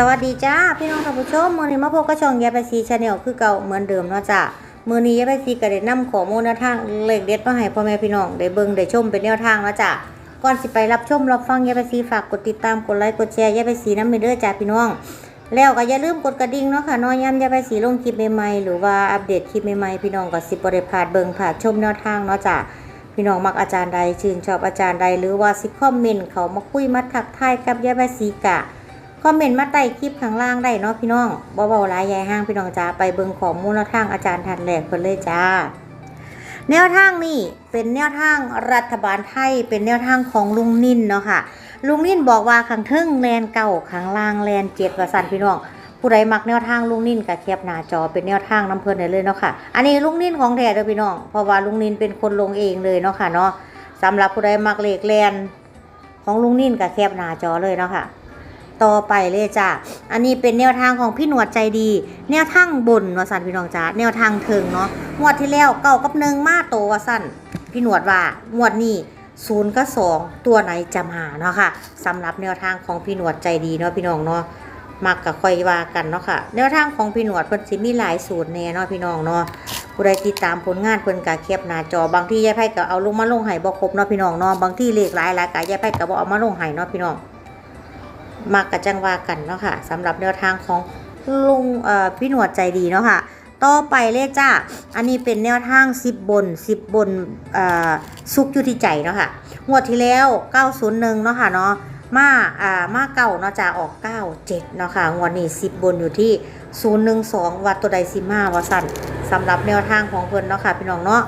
สวัสดีจ้าพี่น้องท่านผู้ชมมือนี้มาพบกับช่องยาไปซีชาแนลคือเก่าเหมือนเดิมเนาะจ้ามือนี้ยาไปซีก็ได้นำข้อมูลแนวทางเลขเด็ดมาให้พ่อแม่พี่น้องได้เบิ่งได้ชมเป็นแนวทางเนาะจ้าก่อนสิไปรับชมรับฟังยาไปซีฝากกดติดตามกดไลค์กดแชร์ยาไปซีน้ำมือเด้อจ้าพี่น้อง แล้วก็อย่าลืมกดกระดิ่งเนาะค่ะน้อยย้ำยาไปซีลงคลิปใหม่ๆหรือว่าอัปเดตคลิปใหม่ๆพี่น้องก็สิบ่ได้พลาดเบิ่งพลาดชมแนวทางเนาะจ้าพี่น้องมักอาจารย์ใดชื่นชอบอาจารย์ใดหรือว่าสิคอมเมนต์เขามาคุยมาทักทายกับยายใบสีกะ อมเมนต์มาใต้คลิปข้างล่างได้เนาะพี่น้องบ่เบาหลายยายห้างพี่น้องจ้าไปเบิ่งของมูลทางอาจารย์ทันแหลกเพิ่นเลยจ้า แนวทางนี่เป็นแนวทางรัฐบาลไทย เป็นแนวทางของลุงนิ่นเนาะค่ะ ลุงนิ่นบอกว่าขังเทึ่งแลนเก่าขังล่างแลนเจ็ดว่าสันพี่น้องผู้ใดมักแนวทางลุงนิ่นกับแคบหน้าจอเป็นแนวทางน้ำเพลินได้เลยเนาะค่ะ อันนี้ลุงนิ่นของแท้เด้อพี่น้อง เพราะว่าลุงนิ่นเป็นคนลงเองเลยเนาะค่ะเนาะสำหรับผู้ใดมักเลขแลนของลุงนิ่นกับแคบหน้าจอเลยเนาะค่ะ ต่อไปเลยจ้าอันนี้เป็นแนวทางของพี่หนวดใจดี แนวทางบนวสันพี่น้องจ้าแนวทางเทิงเนาะงวดที่แล้วเก้ากับหนึ่งมาโตวสันพี่หนวดว่างวดนี้ศูนย์กับสองตัวไหนจะมาเนาะค่ะสำหรับแนวทางของพี่หนวดใจดีเนาะพี่น้องเนาะมักกับค่อยว่ากันเนาะค่ะแนวทางของพี่หนวดเพิ่นสิมีหลายสูตรแน่เนาะพี่น้องเนาะผู้ใดติดตามผลงานเพิ่นก็แคปหน้าจอบางที่ยายไพ่ก็เอาลงมาลงให้บ่ครบเนาะพี่น้องเนาะบางที่เลขหลายหลายก็ยายไพ่ก็บ่เอามาลงให้เนาะพี่น้อง มักกะจังว่ากันเนาะค่ะสำหรับแนวทางของลุงพี่หนวดใจดีเนาะค่ะต่อไปเลยจ้า อันนี้เป็นแนวทาง 10 บน 10 บนซุกอยู่ที่ใจเนาะค่ะ งวดที่แล้ว 901 เนาะค่ะเนาะ มาอ่ามาเก่าเนาะจะออก 97 เนาะค่ะ งวดนี้ 10 บนอยู่ที่ 012 วัดตัวใดสิมาว่าสันสำหรับแนวทางของเพิ่นเนาะค่ะพี่น้องเนาะ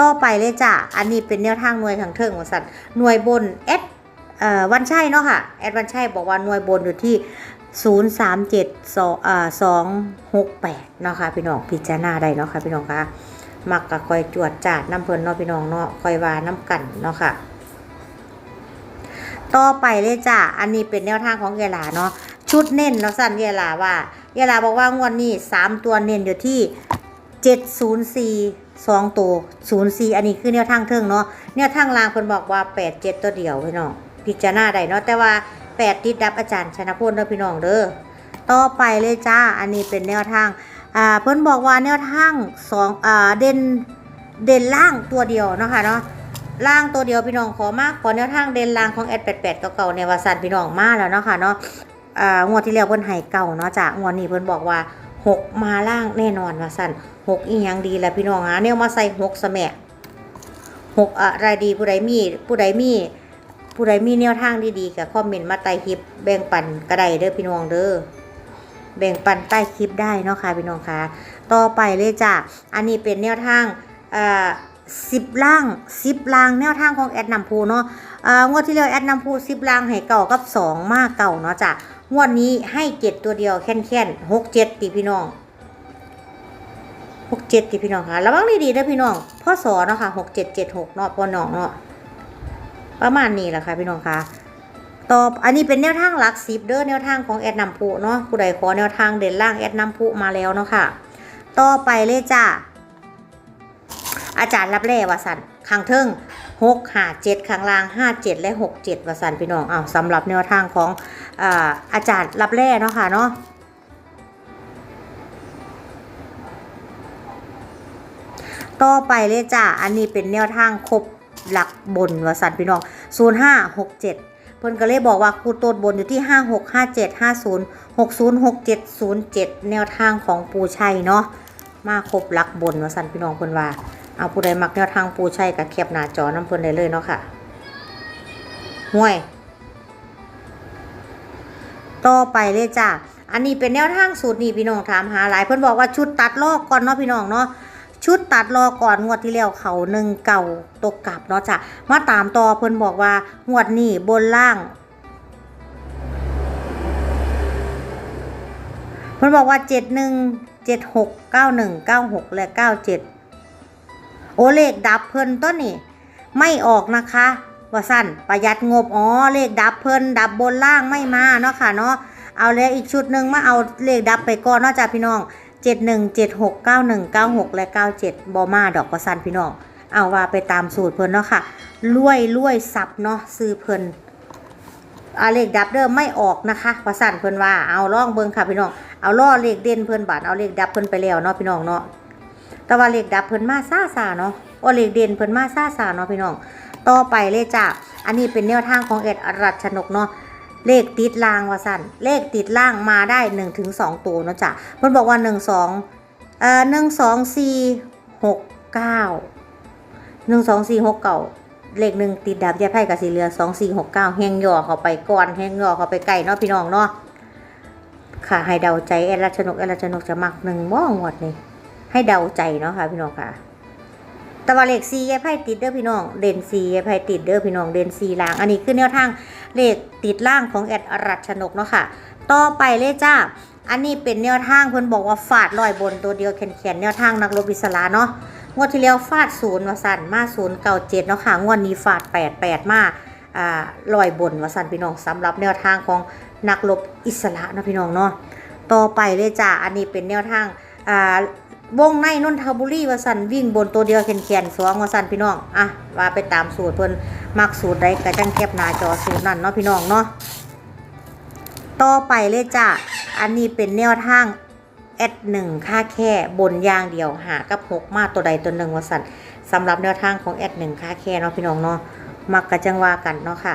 ต่อไปเลยจ้ะ อันนี้เป็นแนวทางหน่วยทางเทิงว่าสั่นหน่วยบนเอสเอ่อวันชัยเนาะค่ะ แอดวันชัยบอกว่าหน่วยบนอยู่ที่ 0 3 7 2อ่า2 6 8เนาะค่ะพี่น้องพิจารณาได้เนาะค่ะพี่น้องคะมักก็คอยจวดจาดน้ำเพลินเนาะพี่น้องเนาะคอยวาน้ำกันเนาะค่ะ ต่อไปเลยจ้ะ อันนี้เป็นแนวทางของยายลาเนาะ ชุดเน้นเนาะสั่นยายลาว่ายายลาบอกว่างวดนี้ 3 ตัวเน้นอยู่ที่ 704 2ตัว04อันนี้คือแนวทางเทิงเนาะแนวทางลางเพิ่นบอกว่า87ตัวเดียวพี่น้องพิจารณาได้เนาะแต่ว่า8ติดดับอาจารย์ชนะพลเด้อพี่น้องเด้อต่อไปเลยจ้าอันนี้เป็นแนวทางอ่าเพิ่นบอกว่าแนวทาง2อ่าเด่นเด่นล่างตัวเดียวเนาะค่ะเนาะล่างตัวเดียวพี่น้องขอมากขอแนวทางเด่นล่างของแอด88เก่าๆในวาสันพี่น้องมาแล้วเนาะค่ะเนาะอ่างวดที่แล้วเพิ่นให้เก่าเนาะจ้ะงวดนี้เพิ่นบอกว่า 6มาล่างแน่นอนวาสัน6อีหยังดีแหละพี่น้องอะเนี่ยมาใส่6สแมะ6อะไรดีผู้ใดมีผู้ใดมีผู้ใดมีแนวทางดีๆก็คอมเมนต์มาใต้คลิปแบ่งปันก็ไดเด้อพี่น้องเด้อแบ่งปันใต้คลิปได้เนาะค่ะพี่น้องค่ะ ต่อไปเลยจ้ะอันนี้เป็นแนวทางอ่าสิบล่างสิบล่างแนวทางของแอดนำพูเนาะอ่างวดที่แล้วแอดนำพูสิบล่างให้เก่ากับสองมากเก่าเนาะจ้ะ งวดนี้ให้เจ็ดตัวเดียวแค่นแค่นหกเจ็ดตีพี่น้องหกเจ็ดตีพี่น้องค่ะระวังดีๆนะพี่น้องพ่อสอเนาะค่ะหกเจ็ดเจ็ดหกเนาะพ่อน้องเนาะประมาณนี้แหละค่ะพี่น้องค่ะต่ออันนี้เป็นแนวทางหลักสิบเด้อแนวทางของแอดนำพูเนาะผู้ใดขอแนวทางเด่นล่างแอดนำพูมาแล้วเนาะค่ะ ต่อไปเลยจ้าอาจารย์รับแร่วาสัน ข้างเทิงหกหาเจ็ดข้างล่างห้าเจ็ดและหกเจ็ดวาสันพี่น้องอ้าวสำหรับแนวทางของอาอาจารย์รับแร่เนาะค่ะเนาะต่อไปเลยจ้าอันนี้เป็นแนวทางครบหลักบนวาสันพี่น้องศูนย์ห้าหกเจ็ดเพิ่นก็เลยบอกว่าครูโตดบนอยู่ที่ห้าหกห้าเจ็ดห้าศูนย์หกศูนย์หกเจ็ดศูนย์เจ็ดแนวทางของปูชัยเนาะมาครบหลักบนวาสันพี่น้องเพิ่นว่า เอาผู้ใดมักแนวทางปูใชัยกับแคบหน้าจอน้ำเพิ่นได้เลยเนาะค่ะห่วย ต่อไปเลยจ้ะอันนี้เป็นแนวทางสูตรนี่พี่น้องถามหาหลาย เพิ่นบอกว่าชุดตัดลอกก่อนเนาะพี่น้องเนาะชุดตัดรอก่อนงวดที่แล้วเขาหนึ่งเก่าตกกลับเนาะจ้ะมาตามต่อเพิ่นบอกว่างวดนี้บนล่าง เพิ่นบอกว่าเจ็ดหนึ่งเจ็ดหกเก้าหนึ่งเก้าหกและเก้าเจ็ด โอเลขดับเพิ่นต้นนี่ไม่ออกนะคะ ว่าสั้นประหยัดงบอ๋อเลขดับเพิ่นดับบนล่างไม่มาเนาะค่ะเนาะเอาแล้วอีกชุดหนึ่งมาเอาเลขดับไปก่อนเนาะจ้ะพี่น้องเจ็ดหนึ่งเจ็ดหกเก้าหนึ่งเก้าหกและเก้าเจ็ดบอมาดอกว่าสั้นพี่น้อง เอาว่าไปตามสูตรเพิ่นเนาะค่ะรวยรวยสับเนาะซื้อเพิ่นอาเลขดับเด้อไม่ออกนะคะว่าสั่นเพิ่นว่าเอาล่องเบิ่งค่ะพี่น้อง เอาล่อเลขเด่นเพิ่นบาดเอาเลขดับเพิ่นไปแล้วเนาะพี่น้องเนาะ แต่ว่าเลขดับเพิ่นมาซ่าซาเนาะว่าเลขเด่นเพิ่นมาซ่าซาเนาะพี่น้อง ต่อไปเลยจ้ะ อันนี้เป็นแนวทางของเอ็ดอรัชนกเนาะ เลขติดล่างว่าสั่นเลขติดล่างมาได้1นถึงสตัวเนาะจ้ะเพิ่นบอกว่า 1 2เอ่อ1 2 4 6 9 1 2 4 6 9เก้าหนึ่งสองสี่หกเก้าเลขหนึ่งติดดับยาไพ่กับสีเหลือ2 4 6 9แห้งย่อเข้าไปก่อนแห้งย่อเข้าไปไกลเนาะพี่น้องเนาะค่ะให้เดาใจเอรัชนกเอรัชนกจะมักหนึ่งม่องวดนี่ ให้เดาใจเนาะค่ะพี่น้องค่ะต่ว่าเลขซียายไพ่ติดเด้อพี่น้องเด่นซียายไพ่ติดเด้อพี่น้องเด่นซีล่าง อันนี้คือแนวทางเลขติดล่างของแอดอรัชนกเนาะค่ะ ต่อไปเลยจ้า อันนี้เป็นแนวทางเพิ่นบอกว่าฟาดลอยบนตัวเดียวแขนๆแนวทางนักรบอิสระเนาะงวดที่แล้วฟาดศูนย์วสันมาศูนย์เก่าเจ็ดเนาะค่ะงวดนี้ฟาดแปดแปดมาอ่าลอยบนวสันพี่น้องสำหรับแนวทางของนักรบอิสระเนาะพี่น้องเนาะต่อไปเลยจ้าอันนี้เป็นแนวทางอ่า วงในนนทบุรีวสันวิ่งบนตัวเดียวแขนๆสองวสันพี่น้องอะว่าไปตามสูตรเพิ่นมักสูตรใดก็จังแคบหน้าจอสูตรนั้นเนาะพี่น้องเนาะต่อไปเลยจ้าอันนี้เป็นแนวทางแอดหนึ่งค่าแค่บนยางเดียวหากับหกมาตัวใดตัวหนึ่งวสันสำหรับแนวทางของแอดหนึ่งค่าแค่เนาะพี่น้องเนาะมักกะจังว่ากันเนาะค่ะ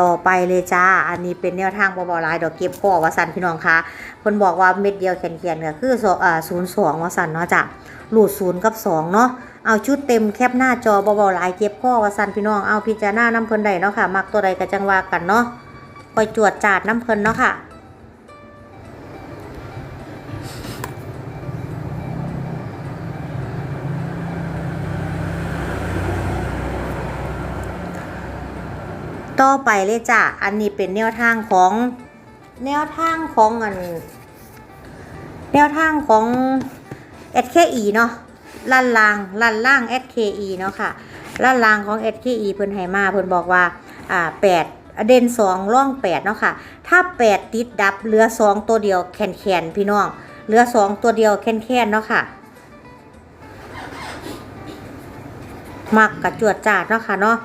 ต่อไปเลยจ้า อันนี้เป็นแนวทางบอบอลายดอกเก็บข้อวสันพี่น้องคะเพิ่นบอกว่าเม็ดเดียวแขนๆก็คือศูนย์สองวสันเนาะจ้ะหลุดศูนย์กับสองเนาะเอาชุดเต็มแคปหน้าจอบอบอลายเก็บข้อวสันพี่น้องเอาพิจารณาน้ำเพิ่นได้เนาะค่ะมักตัวใดก็จังว่ากันเนาะคอยจวดจาดน้ำเพลินเนาะค่ะ ต่อไปเลยจ้ะ อันนี้เป็นแนวทางของแนวทางของอันแนวทางของ SKE เนาะลันลางลันล่าง SKE เนาะค่ะลันลางของ SKE เพิ่นให้มาเพิ่นบอกว่าอ่าแปดเด่นสองร่องแปดเนาะค่ะ ถ้าแปดติดดับเหลือสองตัวเดียวแคนแคนๆพี่น้องเหลือสองตัวเดียวแคนแคนๆเนาะค่ะมักกระจวดจาดเนาะค่ะเนาะ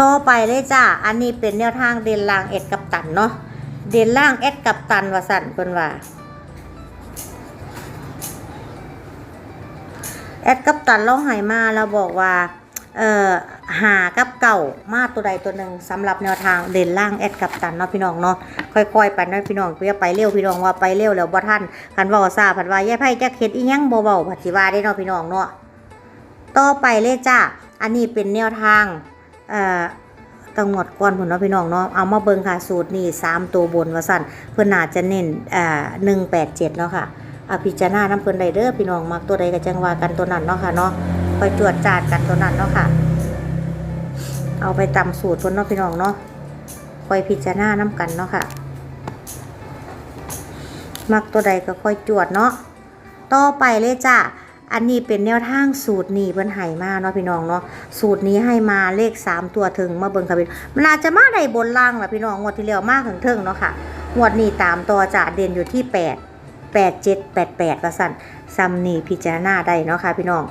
ต่อไปเลยจ้า อันนี้เป็นแนวทางเดนล่างเอ็ดกับตันเนาะ เดนล่างเอ็ดกับตันว่าสั่นเพิ่นว่าแอดกับตันเราใหายมาเราบอกว่า เอ่อหากับเก่ามาตัวใดตัวหนึ่งสำหรับแนวทางเด่นล่างแอดกับตันเนาะพี่น้องเนาะค่อยๆไปเนาะพี่น้องเพื่อไปเร็วพี่น้องว่าไปเร็วแล้วบ่ทันคันว้าซาผัดว่าแย่ไพ่จักเฮ็ดอีหยังบ่เว้าผัดสิว่าได้เนาะพี่น้องเนาะต่อไปเลยจ้าอันนี้เป็นแนวทาง อ่อตังหมดก่อนผมเนาะพี่น้องเนาะเอามาเบิ่งค่ะสูตรนี่3ตัวบนว่าสั่นเพิ่นน่าจะเน้นอ่า187เจ็ดเนาะค่ะอาพิจารณาน้ำเพิ่อนไดเด้อพี่น้องมักตัวใดก็จังว่ากันตัวนั้นเนาะค่ะเนาะไปจวดจาดกันตัวนั้นเนาะค่ะ เอาไปตำสูตรเพิ่นเนาะพี่น้องเนาะคอยพิจารณาน้ำกันเนาะค่ะ มักตัวใดก็ค่อยจวดเนาะต่อไปเลยจ้ะ อันนี้เป็นแนวทางสูตรนี้เพิ่นให้มาเนาะพี่น้องเนาะสูตรนี้ให้มาเลข 3 ตัวถึงมาเบิ่งค่ะพี่มันอาจจะมาได้บนล่างล่ะพี่น้องงวดที่แล้วมากถึงเทิงเนาะค่ะงวดนี้ตามตัวจะเด่นอยู่ที่ 8 8 7 8 8ว่าสั่นซัมนี่พิจารณาได้เนาะค่ะพี่น้อง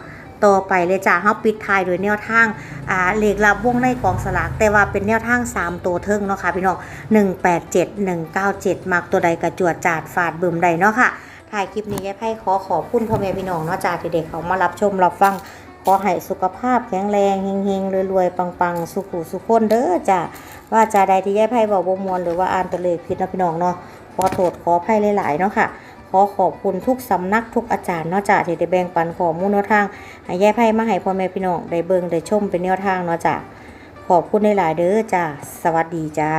ต่อไปเลยจ้ะเฮาปิดท้ายด้วยแนวทางอ่าเลขลับวงในกองสลากแต่ว่าเป็นแนวทาง 3 ตัวเทิงเนาะค่ะพี่น้อง187 197มักตัวใดกระจวดจาดฟาดบึมใดเนาะค่ะ ถ่ายคลิปนี้ยายไพ่ขอขอบคุณพ่อแม่พี่น้องเนาะจากที่เด็กเขามารับชมรับฟังขอให้สุขภาพแข็งแรงเฮงๆรวยๆปังๆ สุขุสุขคนเด้อจ้ะว่าจาใดที่ยายไพ่บอกบ่มวนหรือว่าอ่านตัวเลขผิดนะพี่น้องเนาะขอโทษขออภัยหลายๆเนาะค่ะขอขอบคุณทุกสำนักทุกอาจารย์เนาะจ้ะที่ได้แบ่งปันข้อมูลแนวทางให้ยายไพ่มาให้พ่อแม่พี่น้องได้เบิ่งได้ชมเป็นแนวทางเนาะจ้ะขอบคุณหลายๆเด้อจ้ะสวัสดีจ้า